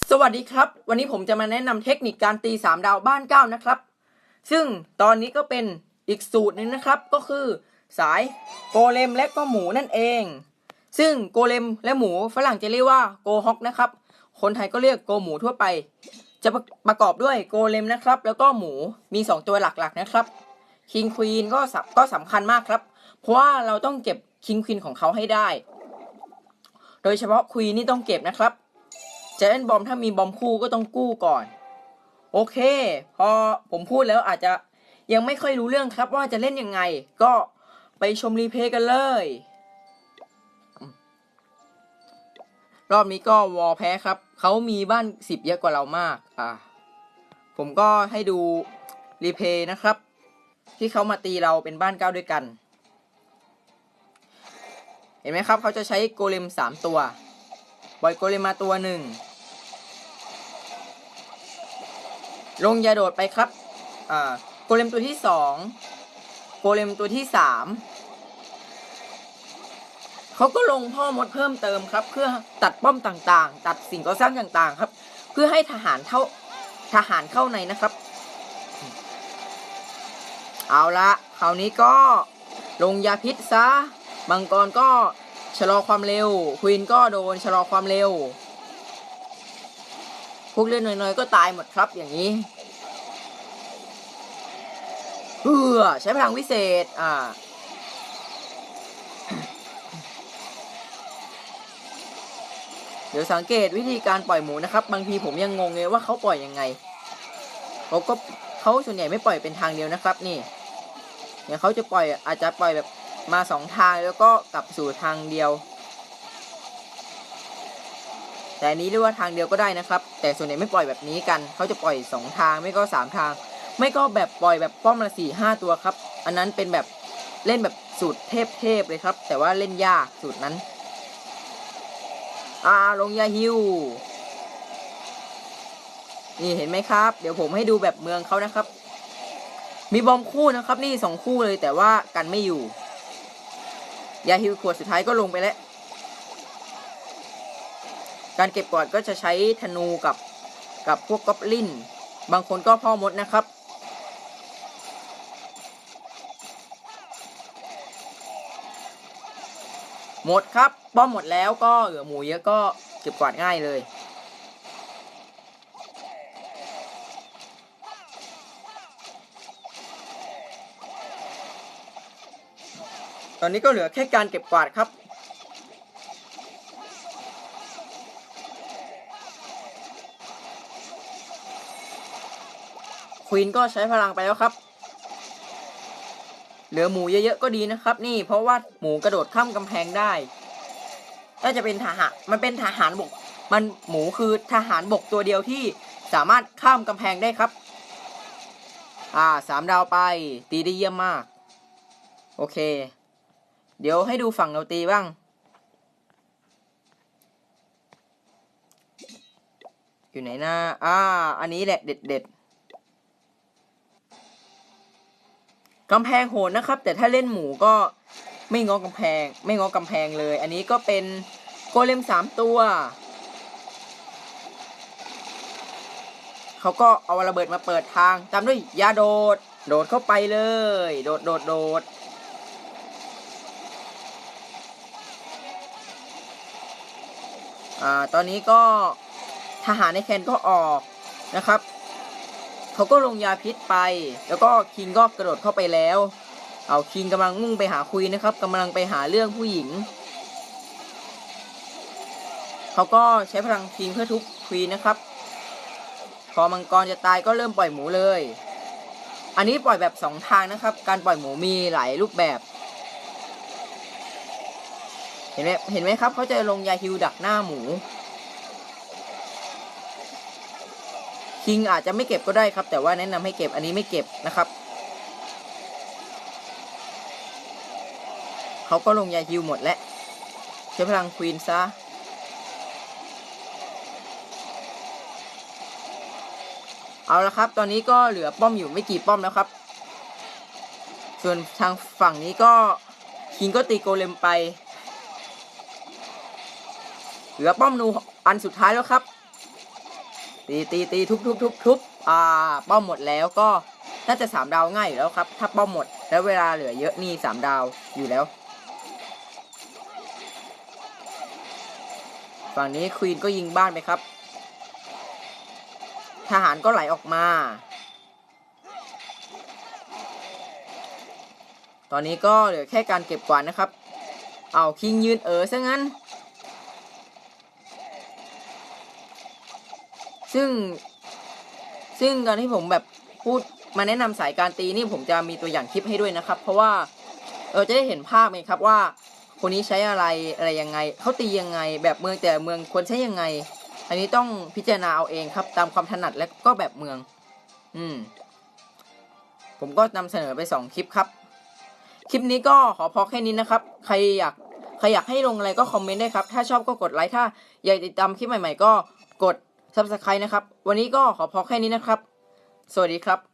สวัสดีครับ วันนี้ผมจะมาแนะนำเทคนิคการตี 3 ดาวบ้านเก้านะครับ ซึ่งตอนนี้ก็เป็นอีกสูตรหนึ่งนะครับ ก็คือสายโกเลมและก็หมูนั่นเอง ซึ่งโกเลมและหมูฝรั่งจะเรียกว่าโกฮอกนะครับ คนไทยก็เรียกโกหมูทั่วไป จะประประกอบด้วยโกเลมนะครับ แล้วก็หมูมี 2 ตัวหลักๆนะครับคิงควีนก็สก็สำคัญมากครับ เพราะว่าเราต้องเก็บคิงควีนของเขาให้ได้ โดยเฉพาะควีนนี่ต้องเก็บนะครับ จะเล่นบอมถ้ามีบอมคู่ก็ต้องกู้ก่อน โอเค พอผมพูดแล้วอาจจะยังไม่ค่อยรู้เรื่องครับว่าจะเล่นยังไง ก็ไปชมรีเพย์กันเลย รอบนี้ก็วอลแพ้ครับ เขามีบ้านสิบเยอะกว่าเรามาก อ่า ผมก็ให้ดูรีเพย์นะครับ ที่เขามาตีเราเป็นบ้านเก้าด้วยกัน เห็นไหมครับ เขาจะใช้โกเลมสามตัวบอยโกเลมมาตัวหนึ่ง ลงยาโดดไปครับอ่าโกเลมตัวที่สองโกเลมตัวที่สามเขาก็ลงพ่อมดเพิ่มเติมครับ เพื่อตัดป้อมต่างๆ ตัดสิ่งก่อสร้างต่างๆ ครับ เพื่อให้ทหารเข้าทหารเข้าในนะครับ เอาละคราวนี้ก็ลงยาพิษซะมังกรก็ชะลอความเร็วควีนก็โดนชะลอความเร็ว พวกเล่นน้อยๆก็ตายหมดครับอย่างนี้เพื่อใช้พลังวิเศษ อ่า เดี๋ยวสังเกตวิธีการปล่อยหมูนะครับ บางทีผมยังงงเลยว่าเขาปล่อยยังไงเขาก็เขาส่วนใหญ่ไม่ปล่อยเป็นทางเดียวนะครับ นี่เนี่ยเขาจะปล่อยอาจจะปล่อยแบบมาสองทางแล้วก็กลับสู่ทางเดียว แต่อันนี้เรียกว่าทางเดียวก็ได้นะครับ แต่ส่วนใหญ่ไม่ปล่อยแบบนี้กัน เขาจะปล่อยสองทางไม่ก็สามทาง ไม่ก็แบบปล่อยแบบป้อมละสี่ห้าตัวครับ อันนั้นเป็นแบบเล่นแบบสูตรเทพๆเลยครับ แต่ว่าเล่นยากสูตรนั้น อ่าลงยาฮิวนี่เห็นไหมครับ เดี๋ยวผมให้ดูแบบเมืองเขานะครับ มีบอมคู่นะครับ นี่สองคู่เลยแต่ว่ากันไม่อยู่ ยาฮิวขวดสุดท้ายก็ลงไปแล้ว การเก็บกวาดก็จะใช้ธนูกับกับพวกก๊อบลินบางคนก็พ่อมดนะครับหมดครับป้อมหมดแล้วก็เหลือหมูเยอะก็เก็บกวาดง่ายเลย ตอนนี้ก็เหลือแค่การเก็บกวาดครับ ควีนก็ใช้พลังไปแล้วครับ เหลือหมูเยอะๆก็ดีนะครับ นี่เพราะว่าหมูกระโดดข้ามกำแพงได้ถ้าจะเป็นทหารมันเป็นทหารบก มันหมูคือทหารบกตัวเดียวที่สามารถข้ามกำแพงได้ครับ อ่าสามดาวไป ตีได้เยี่ยมมาก โอเค เดี๋ยวให้ดูฝั่งเราตีบ้าง อยู่ไหนนะอ่า อันนี้แหละเด็ดเด็ด กำแพงโหดนะครับ แต่ถ้าเล่นหมูก็ไม่งอกำแพง ไม่งอกำแพงเลย อันนี้ก็เป็นโกเลมสามตัวเขาก็เอาระเบิดมาเปิดทาง ตามด้วยยาโดด โดดเข้าไปเลย โดดโดดโดดอ่าตอนนี้ก็ทหารในแคนก็ออกนะครับ เขาก็ลงยาพิษไป แล้วก็คิงก็กระโดดเข้าไปแล้ว เอาคิงกำลังมุ่งไปหาคุยนะครับกำลังไปหาเรื่องผู้หญิง เขาก็ใช้พลังคิงเพื่อทุบควีนะครับ พอมังกรจะตายก็เริ่มปล่อยหมูเลย อันนี้ปล่อยแบบสองทางนะครับ การปล่อยหมูมีหลายรูปแบบ เห็นไหมเห็นไหมครับเขาจะลงยาฮิวดักหน้าหมู คิงอาจจะไม่เก็บก็ได้ครับ แต่ว่าแนะนำให้เก็บอันนี้ไม่เก็บนะครับเขาก็ลงยาฮิวหมดแล้วใช้พลังควีนซะเอาละครับ ตอนนี้ก็เหลือป้อมอยู่ไม่กี่ป้อมแล้วครับ ส่วนทางฝั่งนี้ก็คิงก็ตีโกเลมไป เหลือป้อมนูอันสุดท้ายแล้วครับ ตีตีตีทุบทุบทุบทุบอ่าป้อมหมดแล้วก็น่าจะสามดาวง่ายอยู่แล้วครับ ถ้าป้อมหมด แล้วเวลาเหลือเยอะนี่สามดาวอยู่แล้ว ฝั่งนี้ควีนก็ยิงบ้านไปครับ ทหารก็ไหลออกมา ตอนนี้ก็เหลือแค่การเก็บกวาดนะครับ เอาคิงยืนเออซะงั้น ซึ่ง ซึ่งการที่ผมแบบพูดมาแนะนำสายการตีนี่ผมจะมีตัวอย่างคลิปให้ด้วยนะครับ เพราะว่าเออจะได้เห็นภาพไหมครับว่า คนนี้ใช้อะไรอะไรยังไงเขาตียังไง แบบเมืองแต่เมืองควรใช้ยังไง อันนี้ต้องพิจารณาเอาเองครับ ตามความถนัดและก็แบบเมือง อืม ผมก็นำเสนอไปสองคลิปครับ คลิปนี้ก็ขอพอแค่นี้นะครับ ใครอยากใครอยากให้ลงอะไรก็คอมเมนต์ได้ครับ ถ้าชอบก็กดไลค์ถ้าอยากติดตามคลิปใหม่ ๆ ก็กด subscribe นะครับ วันนี้ก็ขอพอแค่นี้นะครับ สวัสดีครับ